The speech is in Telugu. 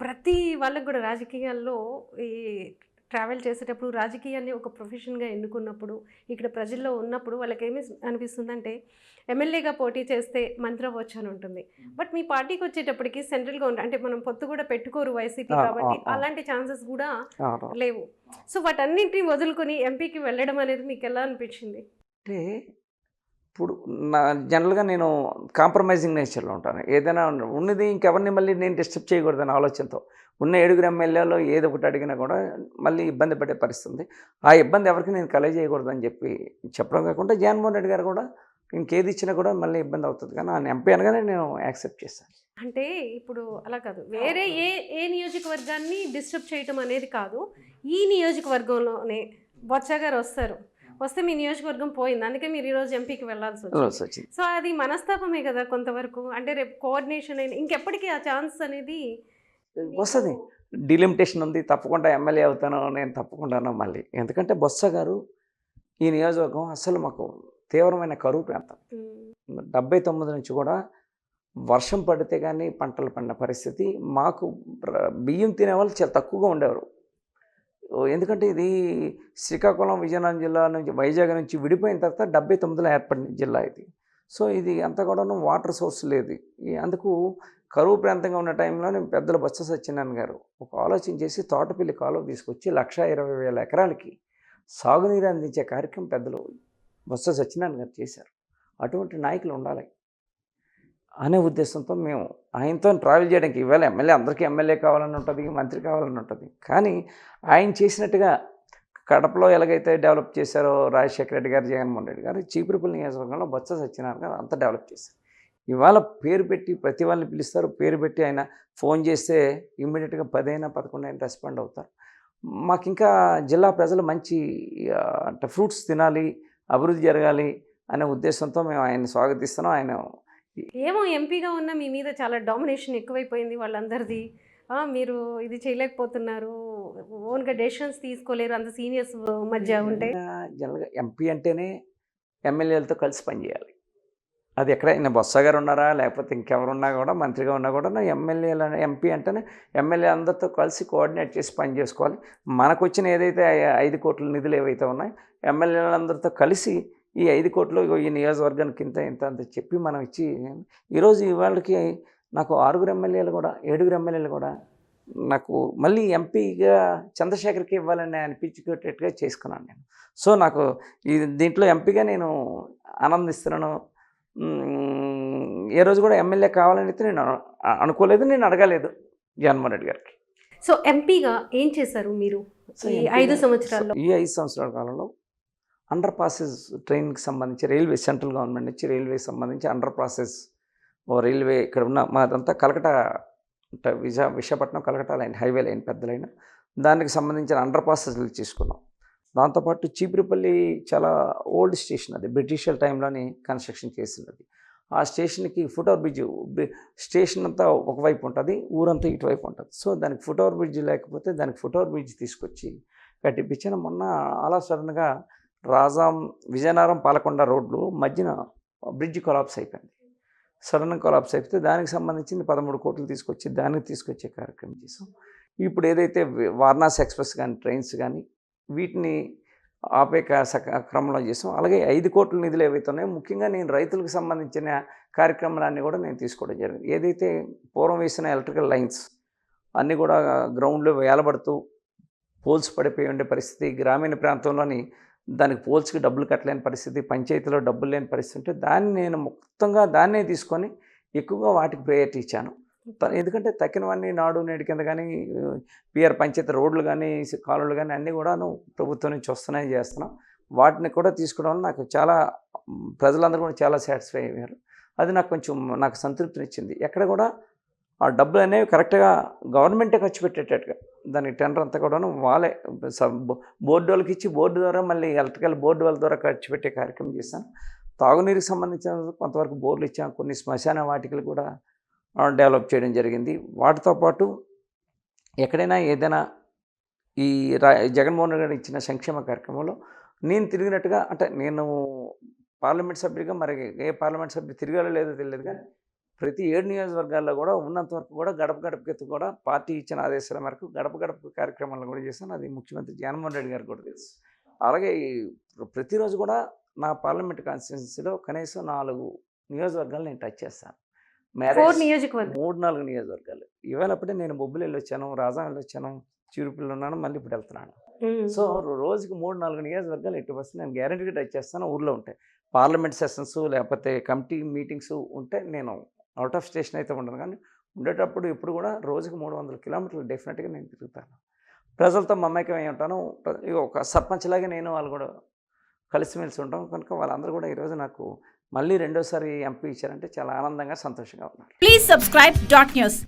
ప్రతి వాళ్ళకి కూడా రాజకీయాల్లో ఈ ట్రావెల్ చేసేటప్పుడు రాజకీయాన్ని ఒక ప్రొఫెషన్గా ఎన్నుకున్నప్పుడు ఇక్కడ ప్రజల్లో ఉన్నప్పుడు వాళ్ళకి ఏమి అనిపిస్తుందంటే ఎమ్మెల్యేగా పోటీ చేస్తే మంత్రి అవ్వచ్చు అని ఉంటుంది బట్ మీ పార్టీకి వచ్చేటప్పటికి సెంట్రల్గా ఉంటుంది అంటే మనం పొత్తు కూడా పెట్టుకోరు వైసీపీ కాబట్టి. అలాంటి ఛాన్సెస్ కూడా. లేవు సో వాటన్నింటినీ వదులుకొని ఎంపీకి వెళ్ళడం అనేది మీకు ఎలా అనిపించింది అంటే ఇప్పుడు నా జనరల్గా నేను కాంప్రమైజింగ్ నేచర్లో ఉంటాను. ఏదైనా ఉన్నది ఇంకెవరిని మళ్ళీ నేను డిస్టర్బ్ చేయకూడదని ఆలోచనతో ఉన్న ఏడుగురు ఎమ్మెల్యేలో ఏదో ఒకటి అడిగినా కూడా మళ్ళీ ఇబ్బంది పడే పరిస్థితి ఉంది ఆ ఇబ్బంది ఎవరికి నేను కలగజేయకూడదని చెప్పి చెప్పడం కాకుండా జగన్మోహన్ రెడ్డి గారు కూడా ఇంకేది ఇచ్చినా కూడా మళ్ళీ ఇబ్బంది అవుతుంది. కానీ ఆయన ఎంపీ అనగానే నేను యాక్సెప్ట్ చేశాను అంటే ఇప్పుడు అలా కాదు. వేరే ఏ ఏ నియోజకవర్గాన్ని డిస్టర్బ్ చేయటం అనేది కాదు. ఈ నియోజకవర్గంలోనే బొత్స గారు వస్తారు. వస్తే మీ నియోజకవర్గం పోయింది. అందుకే మీరు ఈరోజు ఎంపీకి వెళ్ళాల్సి వచ్చింది. సో అది మనస్తాపమే కదా కొంతవరకు? అంటే రేపు కోఆర్డినేషన్ అయిన ఇంకెప్పటికీ ఆ ఛాన్స్ అనేది వస్తుంది. డిలిమిటేషన్ ఉంది. తప్పకుండా ఎమ్మెల్యే అవుతాను నేను తప్పకుండాను మళ్ళీ. ఎందుకంటే బొత్స గారు ఈ నియోజకవర్గం అసలు మాకు తీవ్రమైన కరువు ప్రాంతం. డెబ్బై తొమ్మిది నుంచి కూడా వర్షం పడితే కానీ పంటలు పండిన పరిస్థితి మాకు బియ్యం తినే వాళ్ళు చాలా తక్కువగా ఉండేవారు. ఎందుకంటే ఇది శ్రీకాకుళం విజయనగరం జిల్లా నుంచి వైజాగ్ నుంచి విడిపోయిన తర్వాత డెబ్బై తొమ్మిదిలో ఏర్పడిన జిల్లా ఇది. సో ఇది అంత కూడా వాటర్ సోర్స్ లేదు. ఈ అందుకు కరువు ప్రాంతంగా ఉన్న టైంలో నేను పెద్దల బొత్స సత్యనారాయణ గారు ఒక ఆలోచన చేసి తోటపల్లి కాలువ తీసుకొచ్చి లక్ష ఇరవై వేల ఎకరాలకి సాగునీరు అందించే కార్యక్రమం పెద్దలు బొత్స సత్యనారాయణ గారు చేశారు. అటువంటి నాయకులు ఉండాలి. అనే ఉద్దేశంతో మేము ఆయనతో ట్రావెల్ చేయడానికి ఇవాళ ఎమ్మెల్యే అందరికీ ఎమ్మెల్యే కావాలని ఉంటుంది మంత్రి కావాలని ఉంటుంది. కానీ ఆయన చేసినట్టుగా కడపలో ఎలాగైతే డెవలప్ చేశారో రాజశేఖర రెడ్డి గారు జగన్మోహన్ రెడ్డి గారు చీపురుపల్లి నియోజకవర్గంలో బొత్స సత్యనారాయణ గారు అంతా డెవలప్ చేశారు. ఇవాళ పేరు పెట్టి ప్రతి వాళ్ళని పిలుస్తారు. పేరు పెట్టి ఆయన ఫోన్ చేస్తే ఇమ్మీడియట్గా పదైనా పదకొండు అయినా రెస్పాండ్ అవుతారు. మాకు ఇంకా జిల్లా ప్రజలు మంచి అంటే ఫ్రూట్స్ తినాలి అభివృద్ధి జరగాలి అనే ఉద్దేశంతో మేము ఆయన స్వాగతిస్తున్నాం. ఆయన ఏమో ఎంపీగా ఉన్న మీ మీద చాలా డామినేషన్ ఎక్కువైపోయింది వాళ్ళందరిది. మీరు ఇది చేయలేకపోతున్నారు. ఓన్గా డెసిషన్స్ తీసుకోలేరు. అంత సీనియర్స్ మధ్య ఉంటే. జనరల్గా ఎంపీ అంటేనే ఎమ్మెల్యేలతో కలిసి పనిచేయాలి. అది ఎక్కడైనా బొత్స గారు ఉన్నారా? లేకపోతే ఇంకెవరున్నా కూడా మంత్రిగా ఉన్నా కూడా ఎమ్మెల్యేల ఎంపీ అంటేనే ఎమ్మెల్యే అందరితో కలిసి కోఆర్డినేట్ చేసి పని చేసుకోవాలి. మనకు వచ్చిన ఏదైతే ఐదు కోట్ల నిధులు ఏవైతే ఉన్నాయో ఎమ్మెల్యేలందరితో కలిసి ఈ ఐదు కోట్లు ఈ నియోజకవర్గానికి ఇంత ఇంత అంత చెప్పి మనం ఇచ్చి ఈరోజు ఇవాళకి నాకు ఆరుగురు ఎమ్మెల్యేలు కూడా ఏడుగురు ఎమ్మెల్యేలు కూడా నాకు మళ్ళీ ఎంపీగా చంద్రశేఖర్కి ఇవ్వాలని అనిపించుకునేటట్టుగా చేసుకున్నాను నేను. సో నాకు ఈ దీంట్లో ఎంపీగా నేను ఆనందిస్తున్నాను. ఏ రోజు కూడా ఎమ్మెల్యే కావాలని అయితే నేను అనుకోలేదు నేను అడగలేదు జగన్మోహన్ రెడ్డి గారికి. సో ఎంపీగా ఏం చేశారు మీరు? సో ఈ ఐదు సంవత్సరాల్లో? ఈ ఐదు సంవత్సరాల కాలంలో అండర్ ప్రాసెస్ ట్రైన్కి సంబంధించి రైల్వే సెంట్రల్ గవర్నమెంట్ నుంచి రైల్వే సంబంధించి అండర్ ప్రాసెస్ ఓ రైల్వే ఇక్కడ ఉన్న మాదంతా కలకటా అంటే Visakhapatnam Kolkata line highway line పెద్ద లైన్. దానికి సంబంధించిన అండర్ ప్రాసెస్లు తీసుకున్నాం. దాంతోపాటు చీపురుపల్లి చాలా ఓల్డ్ స్టేషన్ అది బ్రిటిషర్ టైంలోని కన్స్ట్రక్షన్ చేసినది. ఆ స్టేషన్కి ఫుట్ఓవర్ బ్రిడ్జ్ స్టేషన్ అంతా ఒకవైపు ఉంటుంది ఊరంతా ఇటువైపు ఉంటుంది. సో దానికి ఫుట్ఓవర్ బ్రిడ్జ్ లేకపోతే దానికి ఫుట్ఓవర్ బ్రిడ్జ్ తీసుకొచ్చి కట్టిపించిన. మొన్న అలా సడన్గా రాజాం విజయనగరం పాలకొండ రోడ్లు మధ్యన బ్రిడ్జ్ కొలాప్స్ అయిపోయింది. సడన్ కొలాప్స్ అయిపోతే దానికి సంబంధించింది పదమూడు కోట్లు తీసుకొచ్చి దానికి తీసుకొచ్చే కార్యక్రమం చేసాం ఇప్పుడు ఏదైతే వారణాసి ఎక్స్ప్రెస్ కానీ ట్రైన్స్ కానీ వీటిని ఆపే క్రమంలో చేసాం అలాగే ఐదు కోట్ల నిధులు ఏవైతే ఉన్నాయో ముఖ్యంగా నేను రైతులకు సంబంధించిన కార్యక్రమాలన్నీ కూడా నేను తీసుకోవడం జరిగింది. ఏదైతే పూర్వం వేసిన ఎలక్ట్రికల్ లైన్స్ అన్నీ కూడా గ్రౌండ్లో వేలబడుతూ పోల్స్ పడిపోయి ఉండే పరిస్థితి గ్రామీణ ప్రాంతంలోని దానికి పోల్స్కి డబ్బులు కట్టలేని పరిస్థితి పంచాయతీలో డబ్బులు లేని పరిస్థితి ఉంటే దాన్ని నేను మొత్తంగా దాన్నే తీసుకొని ఎక్కువగా వాటికి ప్రయారిటీ ఇచ్చాను. ఎందుకంటే తక్కినవన్నీ నాడు నేడు కింద కానీ పిఆర్ పంచాయతీ రోడ్లు కానీ కాలువలు కానీ అన్నీ కూడాను ప్రభుత్వం నుంచి వస్తున్నాయి చేస్తున్నాం. వాటిని కూడా తీసుకోవడం వల్ల నాకు చాలా ప్రజలందరూ కూడా చాలా సాటిస్ఫై అయ్యారు. అది నాకు కొంచెం నాకు సంతృప్తినిచ్చింది. ఎక్కడ కూడా ఆ డబ్బులు అనేవి కరెక్ట్గా గవర్నమెంటే ఖర్చు పెట్టేటట్టుగా. దానికి టెండర్ అంతా కూడాను వాళ్ళే బోర్డు వాళ్ళకి ఇచ్చి బోర్డు ద్వారా మళ్ళీ ఎలక్ట్రికల్ బోర్డు వాళ్ళ ద్వారా ఖర్చు పెట్టే కార్యక్రమం చేశాను. తాగునీరుకి సంబంధించిన కొంతవరకు బోర్లు ఇచ్చాం. కొన్ని శ్మశాన వాటికలు కూడా డెవలప్ చేయడం జరిగింది. వాటితో పాటు ఎక్కడైనా ఏదైనా ఈ రా జగన్మోహన్ రెడ్డి గారు ఇచ్చిన సంక్షేమ కార్యక్రమంలో నేను తిరిగినట్టుగా అంటే నేను పార్లమెంట్ సభ్యుడిగా మరి ఏ పార్లమెంట్ సభ్యుడు తిరగాలో లేదో తెలియదు కానీ ప్రతి ఏడు నియోజకవర్గాల్లో కూడా ఉన్నంత వరకు కూడా గడప గడపకి కూడా పార్టీ ఇచ్చిన ఆదేశాల మేరకు గడప గడప కార్యక్రమాలను కూడా చేశాను. అది ముఖ్యమంత్రి జగన్మోహన్ రెడ్డి గారికి కూడా తెలుసు. అలాగే ప్రతిరోజు కూడా నా పార్లమెంట్ కాన్స్టిట్యున్సీలో కనీసం నాలుగు నియోజకవర్గాలు నేను టచ్ చేస్తాను. మ్యారేజ్ నియోజకవర్గం మూడు నాలుగు నియోజకవర్గాలు. ఇవాళప్పుడే నేను బొబ్బులు వెళ్ళి వచ్చాను రాజా వెళ్ళి వచ్చాను చిరుపిల్లి ఉన్నాను మళ్ళీ ఇప్పుడు వెళ్తున్నాను. సో రోజుకి మూడు నాలుగు నియోజకవర్గాలు ఎట్టి వస్తే నేను గ్యారంటీగా టచ్ చేస్తాను ఊర్లో ఉంటాయి. పార్లమెంట్ సెషన్స్ లేకపోతే కమిటీ మీటింగ్స్ ఉంటే నేను అవుట్ ఆఫ్ స్టేషన్ అయితే ఉండను. కానీ ఉండేటప్పుడు ఇప్పుడు కూడా రోజుకి మూడు వందల కిలోమీటర్లు డెఫినెట్గా నేను తిరుగుతాను. ప్రజలతో మమేకం అయి ఉంటాను. ఇక ఒక సర్పంచ్ లాగే నేను వాళ్ళు కూడా కలిసిమెలిసి ఉంటాం. కనుక వాళ్ళందరూ కూడా ఈరోజు నాకు మళ్ళీ రెండోసారి ఎంపీ ఇచ్చారంటే చాలా ఆనందంగా సంతోషంగా ఉన్నారు. Please subscribe dot news